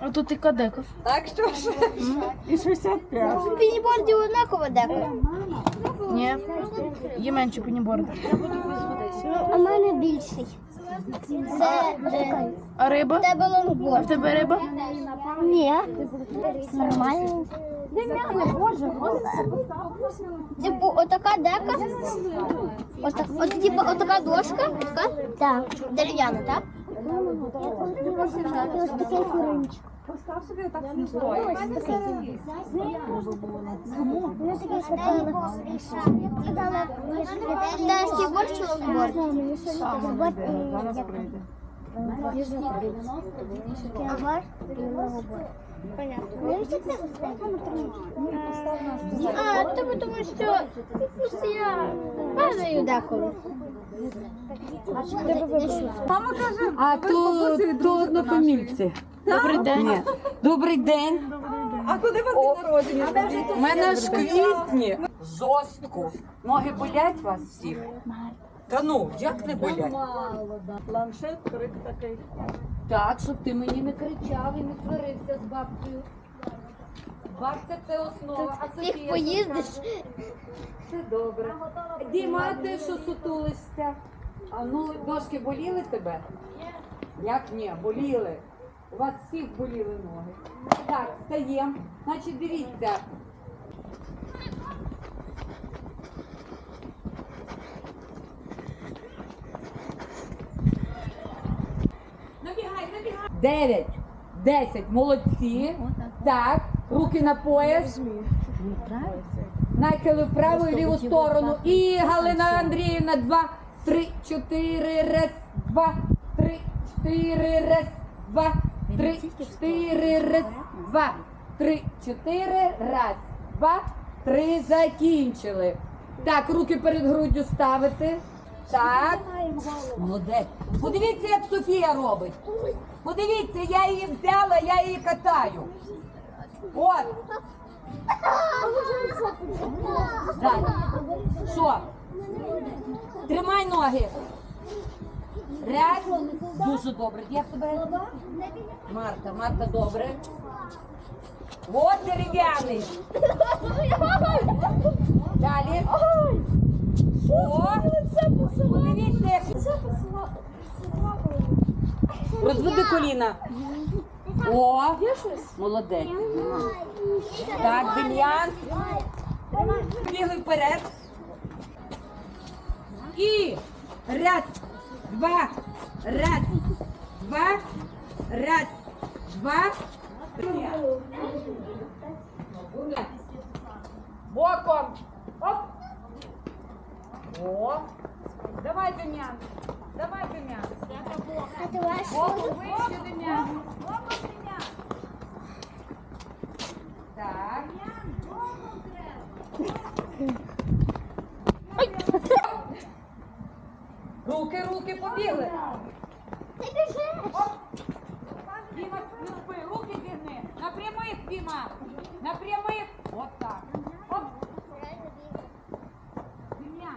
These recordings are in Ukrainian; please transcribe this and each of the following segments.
А тут і кадека. Так що ж? І 65. В пініборді однаково деколи. Ні. Є менше пеніборда. А в мене більший. Це е, А риба? в тебе А в тебе риба? Ні. Нормально. Типу, отака дека. Отак, от, типу, отака дошка. Така? Так. Дерев'яна, так? Куринчик. Постав собі отак не стоїть. Лонгборд? Ага. А, тому що ну, я падаю деколи. Мама каже, А то, то однофамільці. Добрий день. Ні. Добрий день. а куди вас день народження? У мене ж квітні. Жорстко. Ноги болять вас всіх? Та ну, як не болять? Планшет, крик такий. Так, щоб ти мені не кричав і не сварився з бабцею. Бабця це основа, а Софія Їх поїздиш. Все добре. Діма, а ти що сутулишся? А ну, ножки боліли тебе? Як ні, боліли. У вас всіх боліли ноги. Так, встаємо. Значить, дивіться. Дев'ять, десять, молодці. Так, руки на пояс. Нахили в праву і ліву сторону. І Галина Андріївна, два, три, чотири, раз, два, три, чотири, раз, два, три, чотири, раз, два, три, чотири, раз, два, три, закінчили. Так, руки перед груддю ставити. Так. Молодець. Подивіться, як Софія робить. Подивіться, я її взяла, я її катаю. От. Далі. Що? Тримай ноги. Раз. Дуже добре. Як тебе? Марта, Марта, добре. От дерев'яний. Далі. О, подивіться, Розведи коліна. О, молодець. Так, Дем'ян. Бігли вперед. І раз, два, раз, два, раз, два. Боком. Оп. О. Давай, Дем'ян. Давай, Дем'ян. Боком вище, Дем'ян. Так. Руки, руки побігли. Ти біжиш. Діма, не спи, руки зігни. На прямих, Діма. На прямих. От так. Оп. Дем'ян,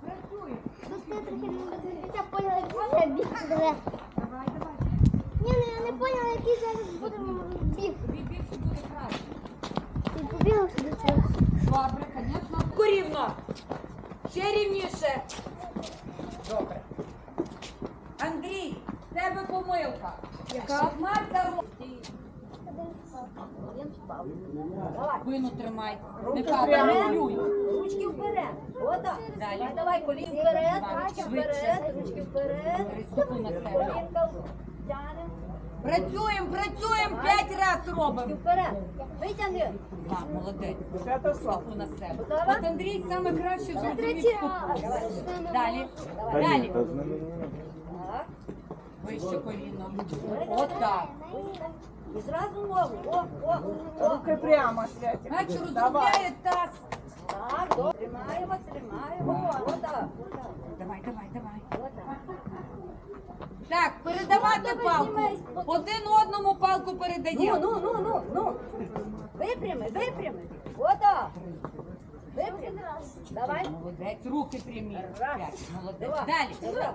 працюй. Я поняла, який це біг. Давай. Давай. Ні, ну я не поняла, який зараз буде біг. Тобі більше буде краще. І побігла сюди. Добре, звісно. Рівно. Ще рівніше. Добре. Тебе помилка. Яка? Марта робить. Спину тримай. Не падай, регулюй. Ручки вперед. Отак. Далі. Давай, давай, колінки вперед, Давай, ручки вперед, ручки вперед. Ступу на себе. Колінка тянемо. Працюємо, працюємо, п'ять Ручки робимо. вперед. Витягни. Так, молодець. Стопу на себе. От Андрій саме краще зрозумів стопу. Далі. Далі. та з ними не Так. Вище коліно. От так. І зразу ногу. О, о, о. Руки прямо, Святик. Наче розробляє таз. Так, добре. Тримаємо, тримаємо. Отак. Давай, давай, давай. Так, передавати палку. Один одному палку Ну, передаємо. ну, ну, ну, ну. Випрями, випрями. Отак. Випрям. Давай. Молодець, руки прямі. П'ять. Молодець. Два. Далі. Два.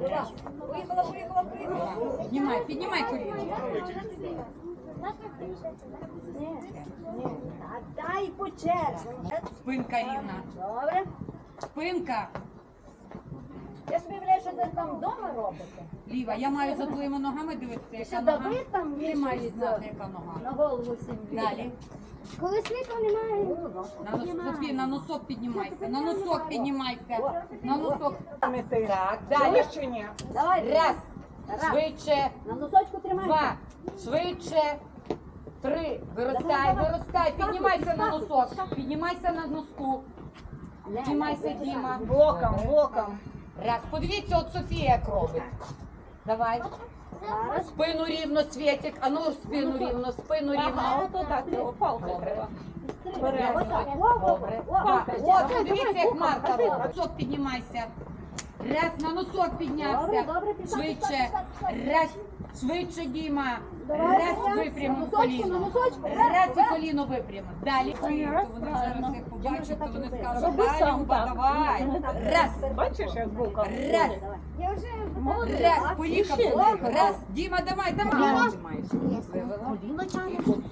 Два. Поїхала, поїхала, поїхала. Піднімай, піднімай коліно. Дай по черзі. Спинка рівна. Добре. Спинка Я собі уявляю, що ви там вдома робите. ліва. Я маю за твоїми ногами дивитися, Що яка нога. Давид там Ти маєш знати, яка нога. на голову сім'ї. Далі. Коли світла немає. На, нос, Софія, на носок піднімайся. На носок піднімайся. На носок. Так, далі. Чи ні? Давай. Раз. Швидше. На носочку тримай. Два. Швидше. Три. Виростай, виростай. Піднімайся на носок. Піднімайся на носку. Піднімайся, Діма. Боком, боком. Раз. Подивіться, от Софія як робить. Давай. Спину рівно, Світик. А ну спину рівно, спину Ага, рівно. ото так, його палкою треба. Добре. От, подивіться, як Марта робить. Носок піднімайся. Раз, на носок піднявся. Швидше. Раз. Швидше, Діма. Раз, випрямив коліно. Раз і коліно випрямив. Далі. Вони зараз як побачать, то вони скажуть, Роби далі, сам Люба, так. давай. Раз. Бачиш, як боком? Раз. Я вже Раз, поїхав. Раз. Діма, давай, давай.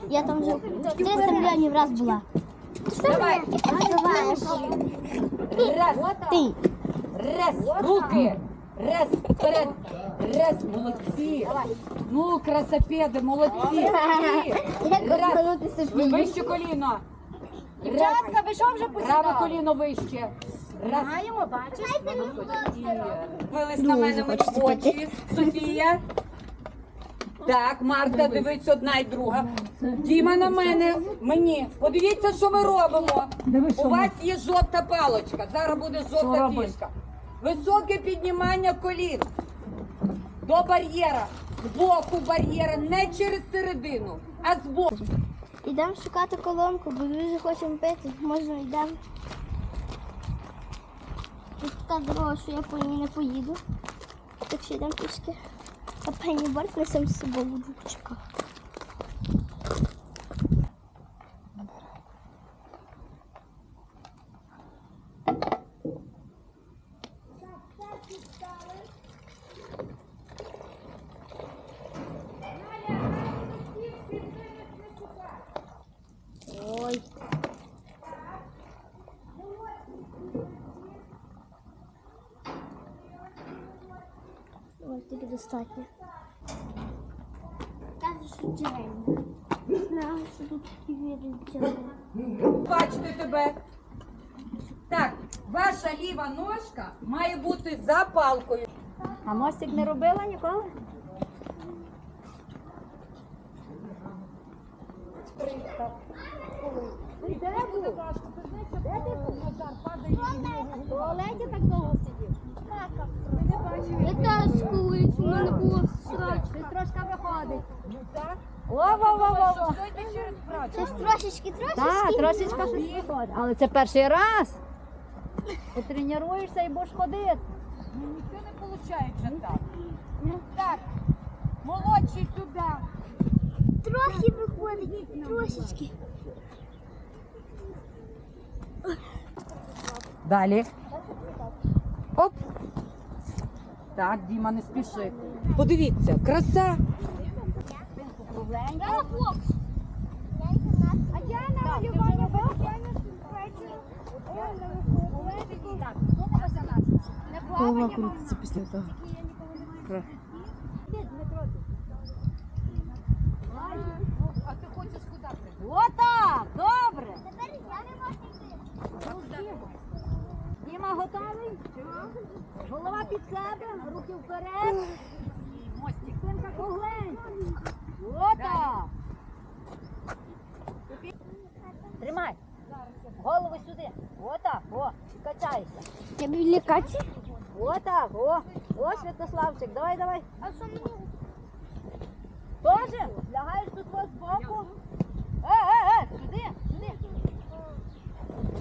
Я там вже 300 мільйонів раз була. Давай. Називаєш. Раз. Ти. Раз. Руки. Раз. Вперед. Раз. Молодці. Ну, красопеди, молодці. Раз. Вище коліно. Раз. Дівчатка, ви що вже Праве коліно вище. Раз. Маємо, бачиш? Дивились на мене ми в очі. Софія. Так, Марта, дивись одна й друга. Діма на мене, мені. Подивіться, що ми робимо. У вас є жовта палочка. Зараз буде жовта фішка. Високе піднімання колін до бар'єра. З боку бар'єра, не через середину, а з боку. Ідемо шукати колонку, бо дуже хочемо пити. Можна йдемо. Тут така дорога, що я по ній не поїду. Так що йдемо пішки. А пені борт несемо з собою в двох достатньо. Знаю, що тут такі тебе. Так, ваша ліва ножка має бути за палкою. А мостик не робила ніколи? Туалеті так довго сидів. Я теж колись, у мене було срач. Трошки виходить. Во-во-во-во. Щось трошечки, трошечки. Так, трошечки щось виходить. Але це перший раз. Потренуєшся і будеш ходити. Ну, нічого не виходить так. Так, молодший сюди. Трохи виходить, трошечки. Далі. Оп. Так, Діма, не спіши. Подивіться, краса. Я. А я намалювала весняну Голова крутиться після того. А ти хочеш куди? Отак, добре. Тепер я не можу йти. Діма готовий? Голова під себе, руки вперед. Мостик. Спинка кругленька. Отак. Тримай. Голову сюди. Отак, о, качайся. Я біля Каті. Отак, о. О, Святославчик, давай, давай. А що? Тоже? Лягаєш тут ось збоку. Е, е, е, сюди, сюди.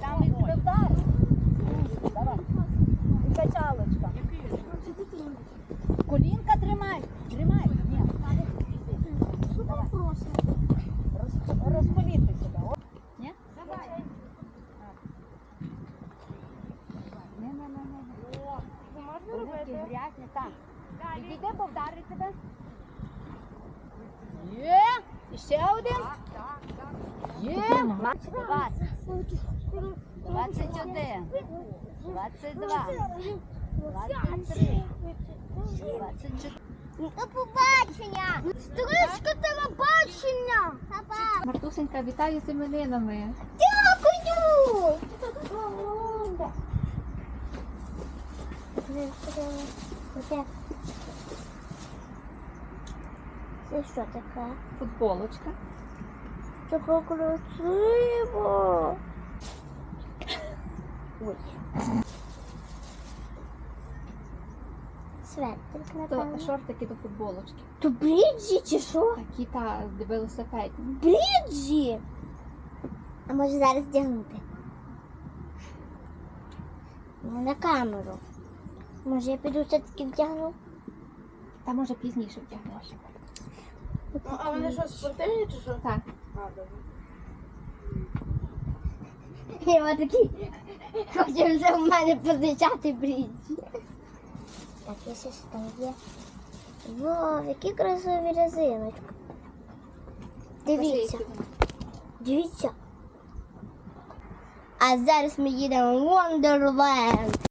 Там він тебе вдарить. Давай. І качалочка. Колінка тримай. Тримай. Ні. Давай. Роз, розполіти себе. О. Ні? Давай. Відійди, бо вдарить. Є. І ще один. Є. Двадцять. Двадцять один. Двадцять два. Двадцять три. Двадцять чотири. До побачення! Стрижка телебачення! Мартусенька, вітаю з іменинами. Дякую! Це що таке? Футболочка. Таке красиво! Ой. Светрик, То напевно. шортики до футболочки. То бріджі чи що? Такі та велосипедні. Бріджі! А може зараз вдягнути? Ну, на камеру. Може я піду все-таки вдягну? Та може пізніше вдягнеш. А вони що, спортивні чи що? Так. Я такий хочу вже в мене позичати бріджі. Так, я ще там є. Вау, які красиві резиночки. Дивіться, дивіться. А зараз ми їдемо в Wonderland.